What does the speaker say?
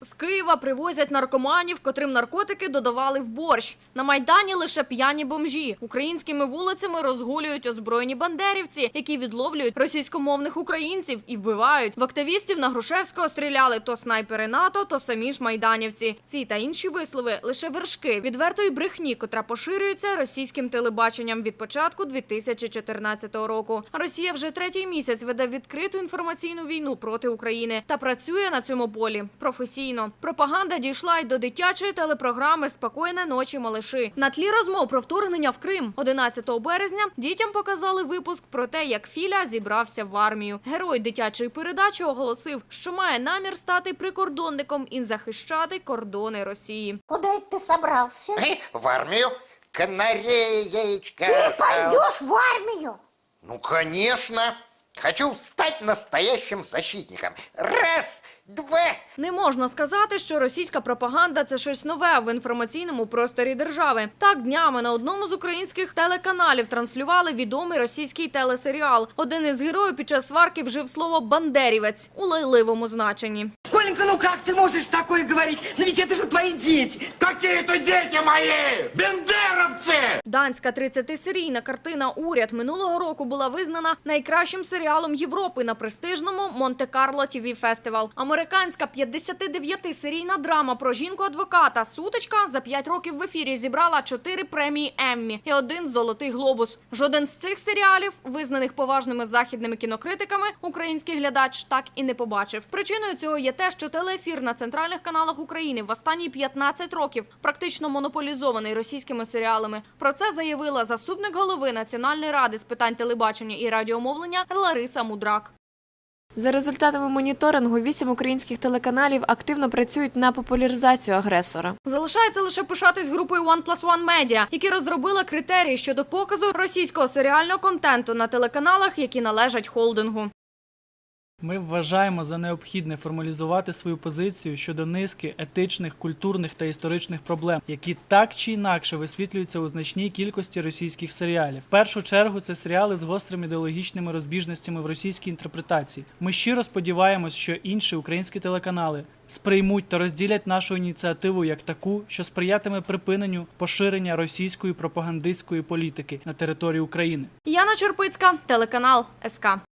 З Києва привозять наркоманів, котрим наркотики додавали в борщ. На майдані лише п'яні бомжі. Українськими вулицями розгулюють озброєні бандерівці, які відловлюють російськомовних українців і вбивають. В активістів на Грушевського стріляли то снайпери НАТО, то самі ж майданівці. Ці та інші вислови лише вершки відвертої брехні, котра поширюється російським телебаченням від початку 2014 року. Росія вже третій місяць веде відкриту інформаційну війну проти України та працює на цьому полі професійно Пропаганда дійшла й до дитячої телепрограми Спокійне ночі малиші. На тлі розмов про вторгнення в Крим 11 березня дітям показали випуск про те, як Філя зібрався в армію. Герой дитячої передачі оголосив, що має намір стати прикордонником і захищати кордони Росії. Куда это ты собрался? Э, В армию? Канареечка. Ты пойдешь в армию? Ну, конечно. Хочу стать настоящим защитником. Раз, два. Не можна сказати, що російська пропаганда це щось нове в інформаційному просторі держави. Так днями на одному з українських телеканалів транслювали відомий російський телесеріал. Один із героїв під час сварки вжив слово бандерівець у лайливому значенні. Коленька, ну как ты можешь такое говорить? Но ведь это же твои дети. Какие-то дети мои! Бендеровцы! Данська 30-серійна картина Уряд минулого року була визнана найкращим серіалом Європи на престижному Монте-Карло ТВ фестивал. Американська 59-серійна драма про жінку-адвоката Сутичка за 5 років в ефірі зібрала 4 премії Еммі і один золотий глобус. Жоден з цих серіалів, визнаних поважними західними кінокритиками, український глядач так і не побачив. Причиною цього є те, що телеефір на центральних каналах України в останні 15 років практично монополізований російськими серіалами. Про це заявила заступник голови Національної ради з питань телебачення і радіомовлення Лариса Мудрак. За результатами моніторингу, вісім українських телеканалів активно працюють на популяризацію агресора. Залишається лише пишатись групою One Plus One Media, які розробила критерії щодо показу російського серіального контенту на телеканалах, які належать холдингу. Ми вважаємо за необхідне формалізувати свою позицію щодо низки етичних, культурних та історичних проблем, які так чи інакше висвітлюються у значній кількості російських серіалів. В першу чергу це серіали з гострими ідеологічними розбіжностями в російській інтерпретації. Ми щиро сподіваємось, що інші українські телеканали сприймуть та розділять нашу ініціативу як таку, що сприятиме припиненню поширення російської пропагандистської політики на території України. Яна Черпицька, телеканал СК.